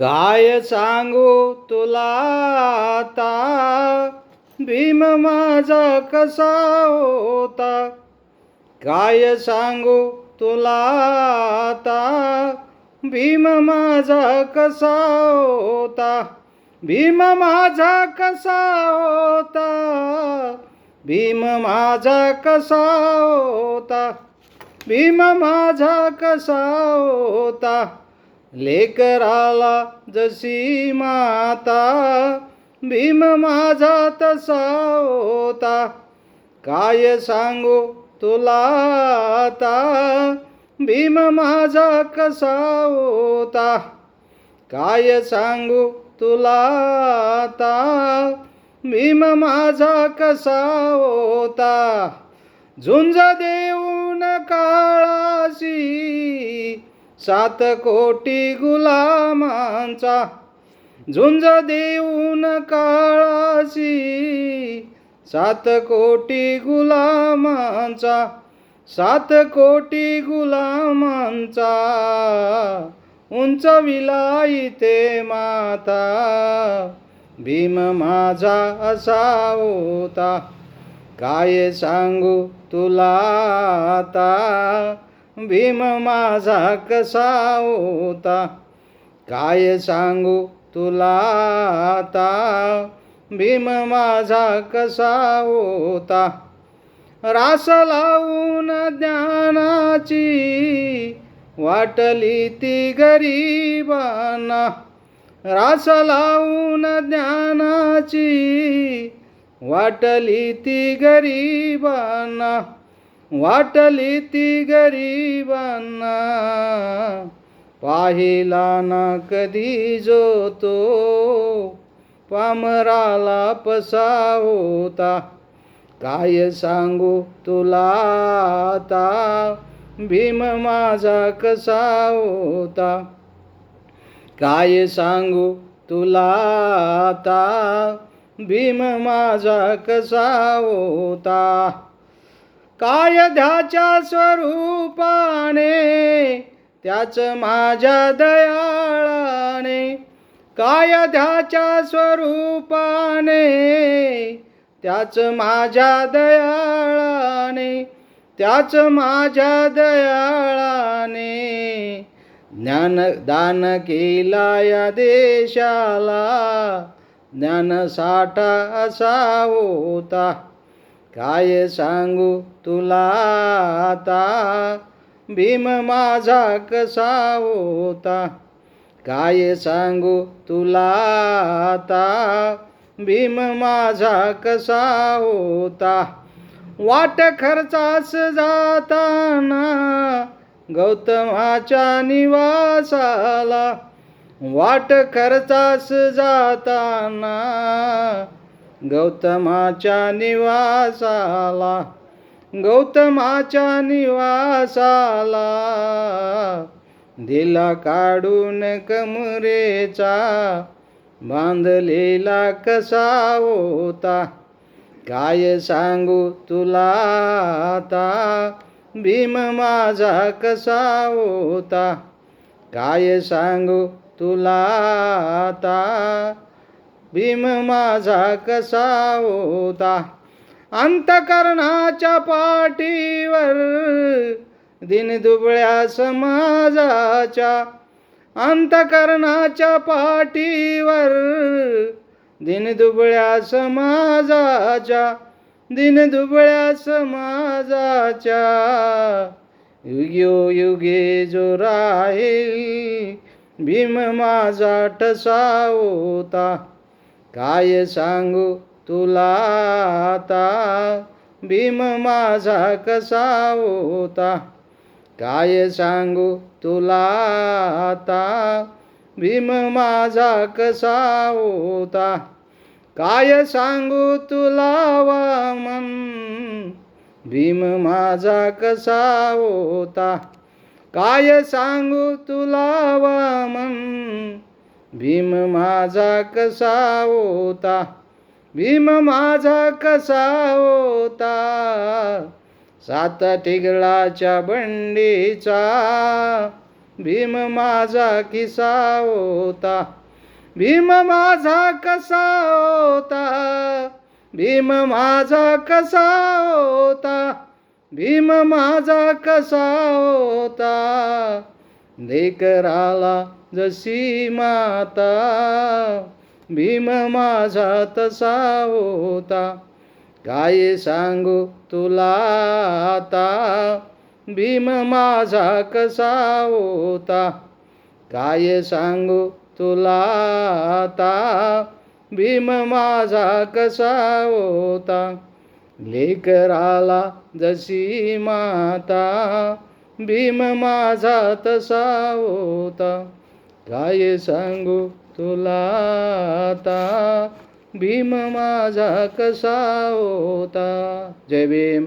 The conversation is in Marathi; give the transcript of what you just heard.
काय सांगू तुला आता भीम माझा कसा होता? काय सांगू तुला आता भीम माझा कसा होता? भीम माझा कसा होता? भीम माझा कसा होता? भीम माझा कसा होता? लेकराला जशी माता भीम माझा तसा होता. काय सांगू तुला आता? भीम माझा कसा होता? काय सांगू तुला आता? भीम माझा कसा होता? झुंज देऊन काळाशी सात कोटी गुलामांचा झुंज देऊन काळाशी. सात कोटी गुलामांचा सात कोटी गुलामांचा उंच विलाईते माता. भीम माझा असा होता काय सांगू तुला आता? भीम माझा कसा होता? काय सांगू तुला आता? भीम माझा कसा होता? रास लावून ज्ञानाची वाटली ती गरीबांना. रास लावून ज्ञानाची वाटली ती गरीबांना. वाटली ती गरीबांना पाहिला ना कधी जो तो पामराला पसा होता काय सांगू तुला आता? भीम माझा कसा होता? काय सांगू तुला आता? भीम माझा कसा होता? कायद्याच्या स्वरूपाने त्याच माझ्या दयाळाने कायद्याच्या स्वरूपाने त्याच माझ्या दयाळाने त्याच माझ्या दयाळाने ज्ञान दान केला या देशाला ज्ञान साठा असा होता. काय सांगू तुला आता? भीम माझा कसा होता? काय सांगू तुला आता? भीम माझा कसा होता? वाट खर्चास जाताना गौतमाच्या निवासाला वाट खर्चास जाताना गौतमाच्या निवासाला गौतमाच्या निवासाला. दिला काढून कमरेचा बांधलेला कसा होता? काय सांगू तुला आता? भीम माझा कसा होता? काय सांगू तुला आता? भीम माझा कसा होता? अंतकरणाच्या पाठीवर दिनदुबळ्या समाजाच्या अंतकरणाच्या पाठीवर दिनदुबळ्या समाजाच्या दिनदुबळ्या समाजाच्या युग्यो युगे जो राहील भीम माझा ठसा होता. काय सांगू तुला आता? भीम माझा कसा होता? काय सांगू तुला आता? भीम माझा कसा होता? काय सांगू तुला वामन? भीम माझा कसा होता? काय सांगू तुला वामन? भीम माझा कसा होता? भीम माझा कसा होता? सात टिगळाच्या बंडीचा. भीम माझा किसा होता? भीम माझा कसा होता? भीम माझा कसा होता? भीम माझा कसा होता? लेकराला जशी माता भीम माझा तसा होता. काय सांगू तुला आता? भीम माझा कसा होता? काय सांगू तुला आता? भीम माझा कसा होता? लेकराला जशी माता भीम माझा तसा होता. काय सांगू तुला आता? भीम माझा कसा होता? जय भीम.